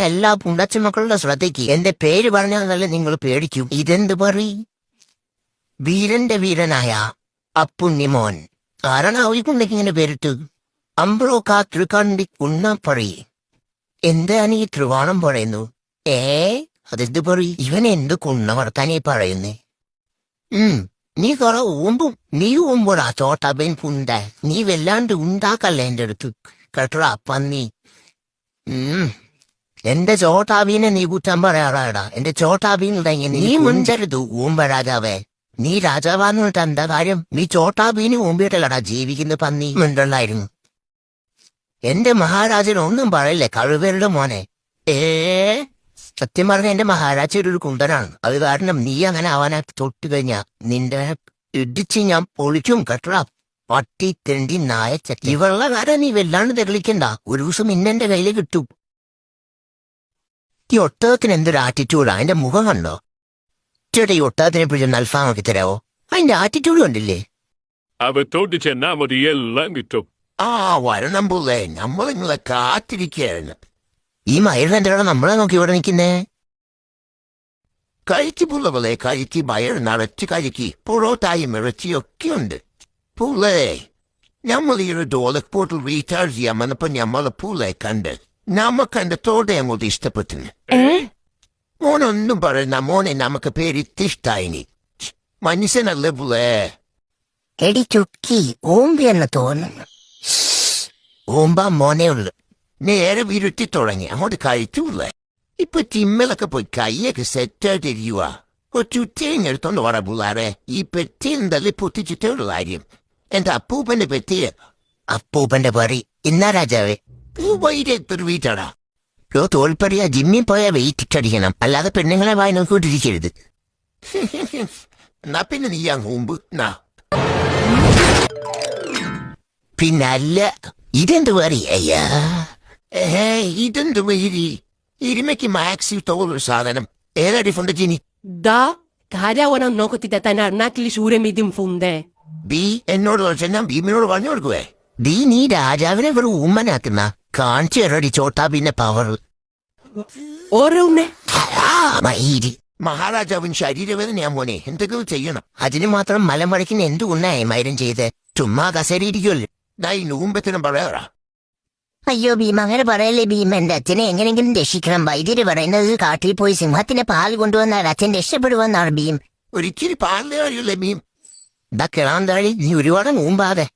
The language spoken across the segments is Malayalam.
എല്ലാ പുണ്ടച്ച മക്കളുടെ ശ്രദ്ധയ്ക്ക് എന്റെ പേര് പറഞ്ഞാൽ നല്ല നിങ്ങൾ പേടിക്കും. ഇതെന്ത് പറ? വീരന്റെ വീരനായ അപ്പുണ്ണിമോൻ. ആരാണാവിക്കുണ്ടെങ്കിൽ ഇങ്ങനെ പേരിട്ട്. അമ്പ്രോ കാ തൃക്കണ്ടി കുണ്ണപ്പറി എന്താണ് ഈ ത്രിവാണം പറയുന്നു? ഏ അതെന്ത് പറ? ഇവൻ എന്ത് കുണ്ണ വർത്താനേ പറയുന്നേ? ഉം നീ കുറെ ഊമ്പും നീ ഊമ്പോടാ തോട്ടബൻ പുണ്ട. നീ വല്ലാണ്ട് ഉണ്ടാക്കല്ല എന്റെ അടുത്ത്? കേട്ടോടാ പന്നി. ഉം. എന്റെ ചോട്ടാബീനെ നീ കുറ്റം പറയാറാടാ എന്റെ ചോട്ടാബീനുണ്ടെങ്കിൽ നീ മുൻചരുത് ഊമ്പ രാജാവേ നീ രാജാവാന്നിട്ട് എന്താ കാര്യം? നീ ചോട്ടാബീന് ഊമ്പിയിട്ടല്ലടാ ജീവിക്കുന്ന പന്നി. മിണ്ടല്ലായിരുന്നു എന്റെ മഹാരാജൻ ഒന്നും പറയില്ലേ കഴിവരുടെ മോനെ? ഏ? സത്യം പറഞ്ഞ എന്റെ മഹാരാജ ഒരു കുണ്ടനാണ്. അത് കാരണം നീ അങ്ങനെ ആവാനാ തൊട്ട് കഴിഞ്ഞാ നിന്റെ ഇടിച്ച് ഞാൻ പൊളിക്കും കേട്ടടാ. പട്ടി തെണ്ടി നായ ഇവളുടെ കാര്യം നീ വല്ലാണ്ട് തെളിക്കണ്ട ഒരു ദിവസം ഇന്നെന്റെ കയ്യിൽ കിട്ടും. ഈ ഒട്ടകത്തിന് എന്തൊരു ആറ്റിറ്റ്യൂഡാ അതിന്റെ മുഖം കണ്ടോ? ചേട്ടാ ഈ ഒട്ടകത്തിനെ പിടിച്ച് നൽഫാമൊക്കെ തരാവോ? അതിന്റെ ആറ്റിറ്റ്യൂഡ് കണ്ടില്ലേ? അവർ മതി എല്ലാം കിട്ടും. ആ വരണം പോലെ നമ്മൾ നിങ്ങളെ കാത്തിരിക്കുകയായിരുന്നു. ഈ മയിലിന്റെ നമ്മളെ നോക്കി ഇവിടെ നിൽക്കുന്നേ? കഴിച്ചു പുള്ള പോലെ കഴിക്കി മയർ നിറച്ച് കഴിക്ക്. പൊറോട്ടായും ഇറച്ചിയൊക്കെ ഉണ്ട്. പുള്ളേ നമ്മൾ ഈ ഒരു ഡോലക്പോർട്ടിൽ റീചാർജ് ചെയ്യാൻ വന്നപ്പോ നമ്മളെ പുള്ളേ കണ്ട് നമുക്ക് എന്റെ തോടെ അങ്ങോട്ട് ഇഷ്ടപ്പെട്ടിന് മോനൊന്നും പറയുന്ന മോനെ നമുക്ക് പേര് ഇഷ്ടായിനി മനുഷ്യനല്ലേ പുള്ളേ? എടി ചുക്കി ഓമ്പി എന്ന് തോന്നുന്നു. ഓമ്പ മോനെ ഉള്ളു. നേരെ വിരുത്തി തുടങ്ങി. അങ്ങോട്ട് കഴിച്ചുള്ളേ ഇപ്പൊ ചിമ്മലൊക്കെ പോയി കൈയൊക്കെ സെറ്റായിട്ട് ഇരിക്കുക കൊച്ചു തേങ്ങെടുത്തോണ്ട് വട പിള്ളാരെ. ഈ പെട്ടിയുണ്ടല്ലേ പൊട്ടിച്ചിട്ടുള്ള കാര്യം. എന്റെ അപ്പൂപ്പന്റെ പെറ്റിയെ അപ്പൂപ്പന്റെ പറി. ഇന്നാ രാജാവേ. വൈരത്തൊരു വീട്ടാടാ ലോ തോൽപ്പറിയ ജിമ്മിൽ പോയാ വെയിറ്റ് അടിക്കണം. അല്ലാതെ പെണ്ണുങ്ങളെ വായി നോക്കിയിട്ടിരിക്കരുത് എന്നാ പിന്നെ നീ അങ്ങ് മുമ്പ് നാ. പിന്നല്ല ഇതെന്ത് പറയ്യാ ഏ ഇതെന്ത് വൈരി ഇരുമയ്ക്ക് മാക്സി തോന്നൊരു സാധനം. ഏതാ ഡിഫണ്ട് ജിനി? Da, കാര്യവനം നോക്കത്തിട്ട് തന്നെ അണ്ണാക്കിൽ ശൂരമിതും ഫുണ്ടേ ബി എന്നോട് ചോദിച്ചാൽ ഞാൻ ഭീമിനോട് പറഞ്ഞു കൊടുക്കുവേ. ദീ നീ രാജാവിനെ വെറും ഉമ്മനാക്കുന്ന കാണിച്ചു തരടി ചോട്ടാ പിന്നെ പവർ ഓരോന്നെ. മയിരി മഹാരാജാവിൻ ശരീരവേദനയാ മോനെ. എന്തെങ്കിലും ചെയ്യണം? അതിന് മാത്രം മലമടക്കിന് എന്ത് ഉണ്ണായി മൈരം ചെയ്ത്? ചുമ്മാ കസേരിയിരിക്കുമല്ലോ ഈ നൂമ്പത്തിനും പറയാറാ. അയ്യോ ഭീമ അങ്ങനെ പറയല്ലേ ഭീമ. എന്റെ അച്ഛനെ എങ്ങനെങ്കിലും രക്ഷിക്കണം. വൈദ്യര് പറയുന്നത് കാട്ടിൽ പോയി സിംഹത്തിന്റെ പാൽ കൊണ്ടുവന്നാൽ അച്ഛൻ രക്ഷപ്പെടുവെന്നാണ് ഭീം. ഒരിക്കലും പാലിന്റെ കാര്യമല്ലേ ഇതാ കിളാൻ കിളാന്താഴി നീ ഒരുപാട് മുമ്പാതെ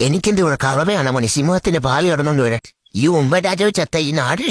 എനിക്കെന്ത് കളവയാണ് മോനെ? സിംഹത്തിന്റെ പാൽ കടന്നുകൊണ്ട് വരാൻ. ഈ ഉമ്പ രാജാവ് ചത്ത ഈ നാട്